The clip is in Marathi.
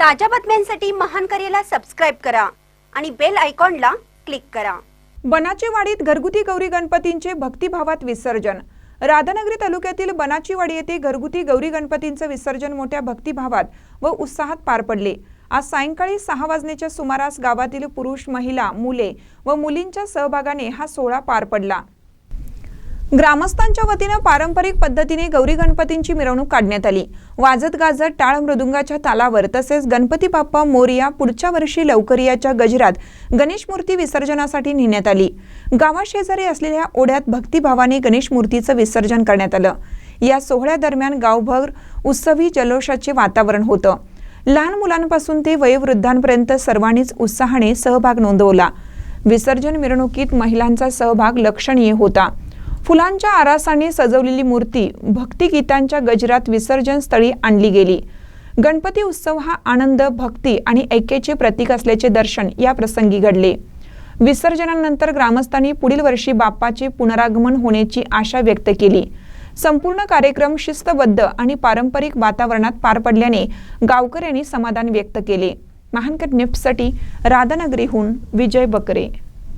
ताज्या बातम्यांसाठी महान करेला सबस्क्राईब करा आणि बेल आयकॉनला क्लिक करा. बनाची वाडीत घरगुती गौरी गणपतींचे भक्तिभावात विसर्जन. राधानगरी तालुक्यातील बनाचीवाडी येथे घरगुती गौरी गणपतींचं विसर्जन मोठ्या भक्तिभावात व उत्साहात पार पडले. आज सायंकाळी सहा वाजण्याच्या सुमारास गावातील पुरुष महिला मुले व मुलींच्या सहभागाने हा सोहळा पार पडला. ग्रामस्थांच्या वतीनं पारंपरिक पद्धतीने गौरी गणपतींची मिरवणूक काढण्यात आली. वाजत गाजत टाळ मृदुंगाच्या तालावर तसेच गणपती बाप्पा मोरिया पुढच्या वर्षी लवकर याच्या गजरात गणेश मूर्ती विसर्जनासाठी नेण्यात आली. गावाशेजारी असलेल्या ओढ्यात भक्तिभावाने गणेश मूर्तीचं विसर्जन करण्यात आलं. या सोहळ्यादरम्यान गावभर उत्सवी जल्लोषाचे वातावरण होतं. लहान मुलांपासून ते वयोवृद्धांपर्यंत सर्वांनीच उत्साहाने सहभाग नोंदवला. विसर्जन मिरवणुकीत महिलांचा सहभाग लक्षणीय होता. फुलांच्या आरासाने सजवलेली मूर्ती भक्तिगीतांच्या गजरात विसर्जन स्थळी आणली गेली. गणपती उत्सव हा आनंद भक्ती आणि ऐक्याचे प्रतीक असल्याचे दर्शन या प्रसंगी घडले. विसर्जनानंतर ग्रामस्थांनी पुढील वर्षी बाप्पाचे पुनरागमन होण्याची आशा व्यक्त केली. संपूर्ण कार्यक्रम शिस्तबद्ध आणि पारंपरिक वातावरणात पार पडल्याने गावकऱ्यांनी समाधान व्यक्त केले. महानकर निफ्टसाठी राधानगरीहून विजय बकरे.